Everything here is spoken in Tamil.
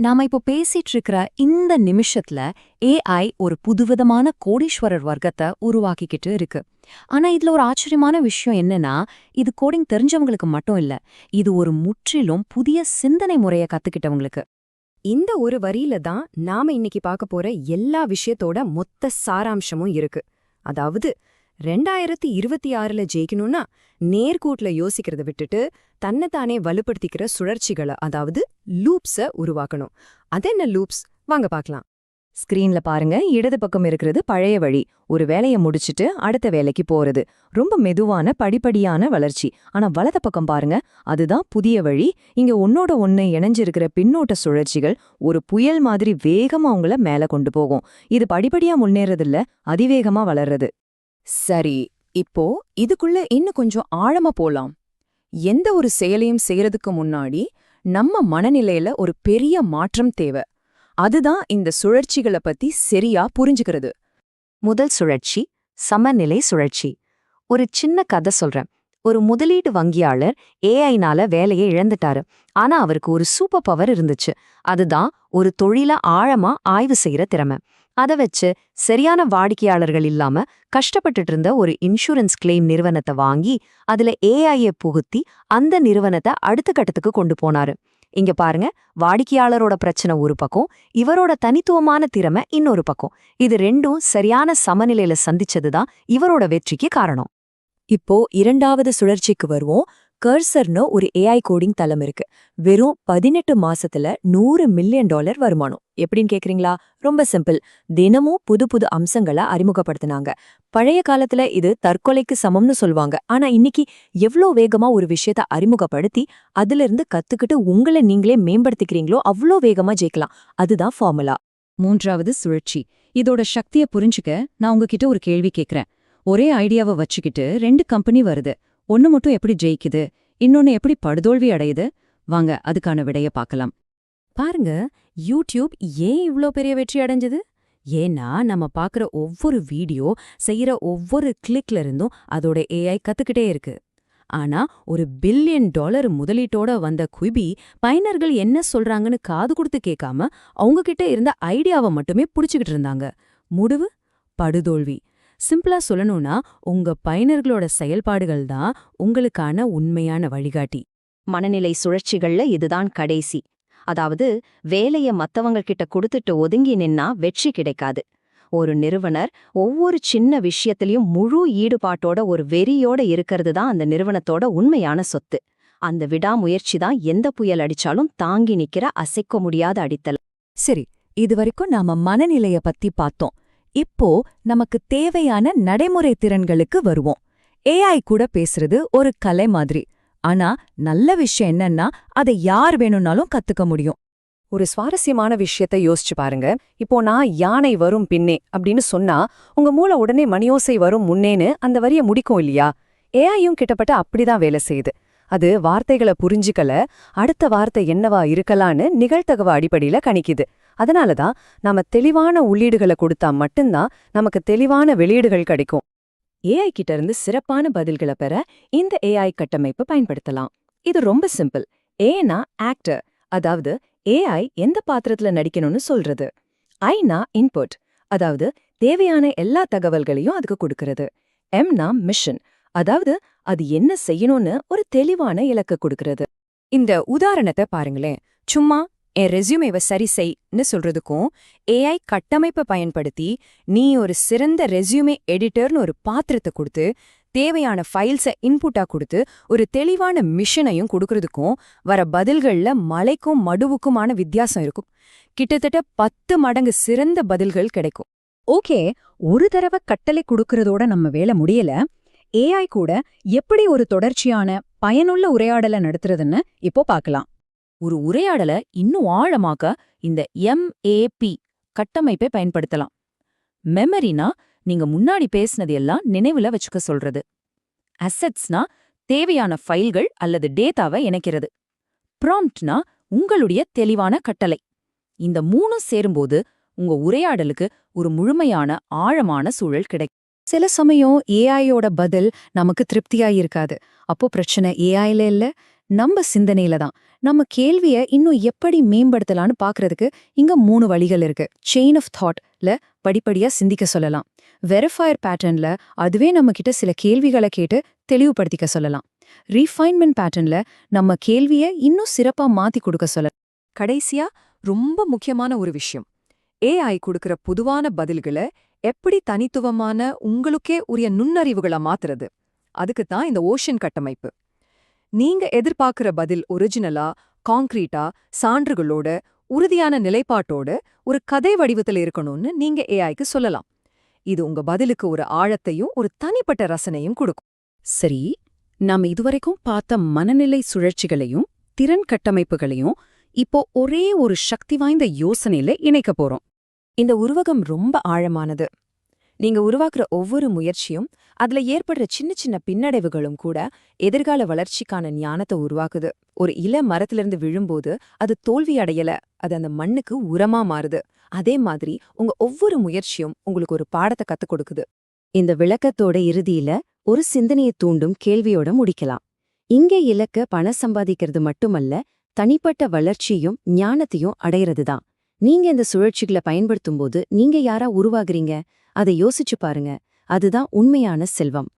நாம இப்போ பேசிட்டு இருக்கிற இந்த நிமிஷத்துல ஏஐ ஒரு புதுவிதமான கோடீஸ்வரர் வர்க்கத்தை உருவாக்கிக்கிட்டு இருக்கு. ஆனா இதுல ஒரு ஆச்சரியமான விஷயம் என்னன்னா இது கோடிங் தெரிஞ்சவங்களுக்கு மட்டும் இல்ல இது ஒரு முற்றிலும் புதிய சிந்தனை முறைய கத்துக்கிட்டவங்களுக்கு. இந்த ஒரு வரியில தான் நாம இன்னைக்கு பார்க்க போற எல்லா விஷயத்தோட மொத்த சாராம்சமும் இருக்கு. அதாவது ரெண்டாயிரத்தி இருபத்தி ஆறுல ஜெயிக்கணும்னா நேர்கூட்ல யோசிக்கிறத விட்டுட்டு தன்னைத்தானே வலுப்படுத்திக்கிற சுழற்சிகளை அதாவது லூப்ஸ உருவாக்கணும். அதென்ன லூப்ஸ் வாங்க பார்க்கலாம். ஸ்கிரீன்ல பாருங்க. இடது பக்கம் இருக்கிறது பழைய வழி. ஒரு வேலைய முடிச்சுட்டு அடுத்த வேலைக்கு போறது. ரொம்ப மெதுவான படிப்படியான வளர்ச்சி. ஆனா வலது பக்கம் பாருங்க. அதுதான் புதிய வழி. இங்க ஒன்னோட ஒன்னு இணைஞ்சிருக்கிற பின்னோட்ட சுழற்சிகள் ஒரு புயல் மாதிரி வேகமா அவங்கள மேல கொண்டு போகும். இது படிப்படியா முன்னேறதில்ல அதிவேகமா வளர்றது. சரி இப்போ இதுக்குள்ள இன்னும் கொஞ்சம் ஆழமா போலாம். எந்த ஒரு செயலையும் செய்யறதுக்கு முன்னாடி நம்ம மனநிலையில ஒரு பெரிய மாற்றம் தேவை. அதுதான் இந்த சுழற்சிகளை பத்தி சரியா புரிஞ்சுக்கிறது. முதல் சுழற்சி சமநிலை சுழற்சி. ஒரு சின்ன கதை சொல்றேன். ஒரு முதலீட்டு வங்கியாளர் ஏஐனால வேலையை இழந்துட்டாரு. ஆனா அவருக்கு ஒரு சூப்பர் பவர் இருந்துச்சு. அதுதான் ஒரு தொழில ஆழமா ஆய்வு செய்யற திறமை. அத வச்சு சரியான வாடிக்கையாளர்கள் இல்லாம கஷ்டப்பட்டுட்டு இருந்த ஒரு இன்சூரன்ஸ் கிளைம் நிறுவனத்தை வாங்கி அதுல ஏஐயை புகுத்தி அந்த நிறுவனத்தை அடுத்த கட்டத்துக்கு கொண்டு போனாரு. இங்க பாருங்க வாடிக்கையாளரோட பிரச்சனை ஒரு பக்கம் இவரோட தனித்துவமான திறமை இன்னொரு பக்கம். இது ரெண்டும் சரியான சமநிலையில சந்திச்சதுதான் இவரோட வெற்றிக்கு காரணம். இப்போ இரண்டாவது சுழற்சிக்கு வருவோம். கர்சர்னு ஒரு ஏஐ கோடிங் தளம் இருக்கு. வெறும் பதினெட்டு மாசத்துல நூறு மில்லியன் டாலர் வருமானம். எப்படின்னு கேக்குறீங்களா? ரொம்ப சிம்பிள் தினமும் புது புது அம்சங்களை அறிமுகப்படுத்தினாங்க. பழைய காலத்துல இது தற்கொலைக்கு சமம்னு சொல்லுவாங்க. ஆனா இன்னைக்கு எவ்ளோ வேகமா ஒரு விஷயத்த அறிமுகப்படுத்தி அதுல இருந்து கத்துக்கிட்டு உங்களை நீங்களே மேம்படுத்திக்கிறீங்களோ அவ்ளோ வேகமா ஜெயிக்கலாம். அதுதான் ஃபார்முலா மூன்றாவது சுழற்சி. இதோட சக்திய புரிஞ்சுக்க நான் உங்ககிட்ட ஒரு கேள்வி கேக்குறேன். ஒரே ஐடியாவை வச்சுக்கிட்டு ரெண்டு கம்பெனி வருது. ஒன்னு மட்டும் எப்படி ஜெயிக்குது இன்னொன்னு எப்படி படுதோல்வி அடையுது? வாங்க அதுக்கான விடைய பார்க்கலாம். பாருங்க யூடியூப் ஏன் இவ்ளோ பெரிய வெற்றி அடைஞ்சது? ஏன்னா நம்ம பார்க்குற ஒவ்வொரு வீடியோ செய்யற ஒவ்வொரு கிளிக்ல இருந்தும் அதோட ஏஐ கத்துக்கிட்டே இருக்கு. ஆனா ஒரு பில்லியன் டாலர் முதலீட்டோட வந்த குபி பயனர்கள் என்ன சொல்றாங்கன்னு காது கொடுத்து கேட்காம அவங்க கிட்ட இருந்த ஐடியாவை மட்டுமே புடிச்சுக்கிட்டு இருந்தாங்க. முடிவு? படுதோல்வி. சிம்பிளா சொல்லணும்னா உங்க பயனர்களோட செயல்பாடுகள் தான் உங்களுக்கான உண்மையான வழிகாட்டி. மனநிலை சுழற்சிகள்ல இதுதான் கடைசி. அதாவது வேலைய மத்தவங்க கிட்ட கொடுத்துட்டு ஒதுங்கி நின்னா வெற்றி கிடைக்காது. ஒரு நிறுவனர் ஒவ்வொரு சின்ன விஷயத்திலையும் முழு ஈடுபாட்டோட ஒரு வெறியோட இருக்கிறது தான் அந்த நிறுவனத்தோட உண்மையான சொத்து. அந்த விடாமுயற்சி தான் எந்த புயல் அடிச்சாலும் தாங்கி நிக்கிற அசைக்க முடியாத அடித்தல் சரி இதுவரைக்கும் நாம மனநிலைய பத்தி பார்த்தோம். இப்போ நமக்கு தேவையான நடைமுறை திறன்களுக்கு வருவோம். ஏஐ கூட பேசுறது ஒரு கலை மாதிரி. ஆனா நல்ல விஷயம் என்னன்னா அதை யார் வேணும்னாலும் கத்துக்க முடியும். ஒரு சுவாரஸ்யமான விஷயத்த யோசிச்சு பாருங்க. இப்போ நான் யானை வரும் பின்னே அப்படின்னு சொன்னா உங்க மூளை உடனே மணியோசை வரும் முன்னேன்னு அந்த வரிய முடிக்கும் இல்லையா? ஏஐயும் கிட்டப்பட்ட அப்படிதான் வேலை செய்யுது. அது வார்த்தைகளை புரிஞ்சுக்கல அடுத்த வார்த்தை என்னவா இருக்கலான்னு நிகழ்த்தகவ அடிப்படையில கணிக்குது. அதனால தான் நாம தெளிவான உள்ளீடுகளை கொடுத்தா மட்டும்தான் நமக்கு தெளிவான வெளியீடுகள் கிடைக்கும். ஏஐ கிட்ட இருந்து சிறப்பான பதில்களை பெற இந்த ஏஐ கட்டமைப்பு பயன்படுத்தலாம். இது ரொம்ப சிம்பிள். ஏனா ஆக்டர் அதாவது ஏஐ எந்த பாத்திரத்துல நடிக்கணும்னு சொல்றது. ஐனா இன்புட் அதாவது தேவையான எல்லா தகவல்களையும் அதுக்கு கொடுக்கறது. எம்னா மிஷன் அதாவது அது என்ன செய்யணும்னு ஒரு தெளிவான இலக்க கொடுக்கறது. இந்த உதாரணத்தை பாருங்களேன். சும்மா என் ரெசியூமேவை சரி செய்ன்னு சொல்றதுக்கும் ஏஐ கட்டமைப்பை பயன்படுத்தி நீ ஒரு சிறந்த ரெஸ்யூமே எடிட்டர்னு ஒரு பாத்திரத்தை கொடுத்து தேவையான ஃபைல்ஸை இன்புட்டா கொடுத்து ஒரு தெளிவான மிஷனையும் கொடுக்கறதுக்கும் வர பதில்கள்ல மலைக்கும் மடுவுக்குமான வித்தியாசம் இருக்கும். கிட்டத்தட்ட பத்து மடங்கு சிறந்த பதில்கள் கிடைக்கும். ஓகே ஒரு தடவை கட்டளை கொடுக்கறதோட நம்ம வேலை முடியல ஏஐ கூட எப்படி ஒரு தொடர்ச்சியான பயனுள்ள உரையாடலை நடத்துறதுன்னு இப்போ பார்க்கலாம். ஒரு உரையாடல இன்னும் ஆழமாக்க இந்த எம்ஏபி கட்டமைப்பை பயன்படுத்தலாம். மெமரினா நீங்க முன்னாடி பேசினது எல்லாம் நினைவுல வச்சுக்க சொல்றது. அசெட்ஸ்னா தேவையான ஃபைல்கள் அல்லது டேட்டாவை இணைக்கிறது. ப்ராம்ப்ட்னா உங்களுடைய தெளிவான கட்டளை. இந்த மூணும் சேரும்போது உங்க உரையாடலுக்கு ஒரு முழுமையான ஆழமான சூழல் கிடைக்கும். சில சமயம் ஏஐயோட பதில் நமக்கு திருப்தியா இருக்காது. அப்போ பிரச்சனை ஏஐல இல்ல நம்ம சிந்தனையில தான். நம்ம கேள்விய இன்னும் எப்படி மேம்படுத்தலாம்னு பாக்குறதுக்கு இங்க மூணு வழிகள் இருக்கு. செயின் ஆஃப் தாட்ல படிப்படியா சிந்திக்க சொல்லலாம். வெரிஃபயர் பேட்டர்ன்ல அதுவே நம்ம கிட்ட சில கேள்விகளை கேட்டு தெளிவுபடுத்திக்க சொல்லலாம். ரீஃபைன்மெண்ட் பேட்டர்ன்ல நம்ம கேள்விய இன்னும் சிறப்பா மாத்தி கொடுக்க சொல்லலாம். கடைசியா ரொம்ப முக்கியமான ஒரு விஷயம். ஏஐ கொடுக்கிற பொதுவான பதில்களை எப்படி தனித்துவமான உங்களுக்கே உரிய நுண்ணறிவுகளை மாத்துறது? அதுக்கு தான் இந்த ஓஷன் கட்டமைப்பு. நீங்க எதிர்பார்க்கிற பதில் ஒரிஜினலா காங்க்ரீட்டா சான்றுகளோட உறுதியான நிலைப்பாட்டோட ஒரு கதை வடிவத்துல இருக்கணும்னு நீங்க ஏஐக்கு சொல்லலாம். இது உங்க பதிலுக்கு ஒரு ஆழத்தையும் ஒரு தனிப்பட்ட ரசனையும் கொடுக்கும். சரி நாம இதுவரைக்கும் பார்த்த மனநிலை சுழற்சிகளையும் திறன் கட்டமைப்புகளையும் இப்போ ஒரே ஒரு சக்தி வாய்ந்த யோசனையில இணைக்க போறோம். இந்த உருவகம் ரொம்ப ஆழமானது. நீங்க உருவாக்குற ஒவ்வொரு முயற்சியும் அதுல ஏற்படுற சின்ன சின்ன பின்னடைவுகளும் கூட எதிர்கால வளர்ச்சிக்கான ஞானத்தை உருவாக்குது. ஒரு இல மரத்திலிருந்து விழும்போது அது தோல்வி அடையல அது அந்த மண்ணுக்கு உரமா மாறுது. அதே மாதிரி உங்க ஒவ்வொரு முயற்சியும் உங்களுக்கு ஒரு பாடத்தை கத்துக் கொடுக்குது. இந்த விளக்கத்தோட இறுதியில ஒரு சிந்தனையை தூண்டும் கேள்வியோட முடிக்கலாம். இங்க இலக்க பணம் சம்பாதிக்கிறது மட்டுமல்ல தனிப்பட்ட வளர்ச்சியும் ஞானத்தையும் அடையிறது தான் நீங்க இந்த சுழற்சிகளை பயன்படுத்தும்போது நீங்க யாரா உருவாகுறீங்க? அதை யோசிச்சு பாருங்க. அதுதான் உண்மையான செல்வம்.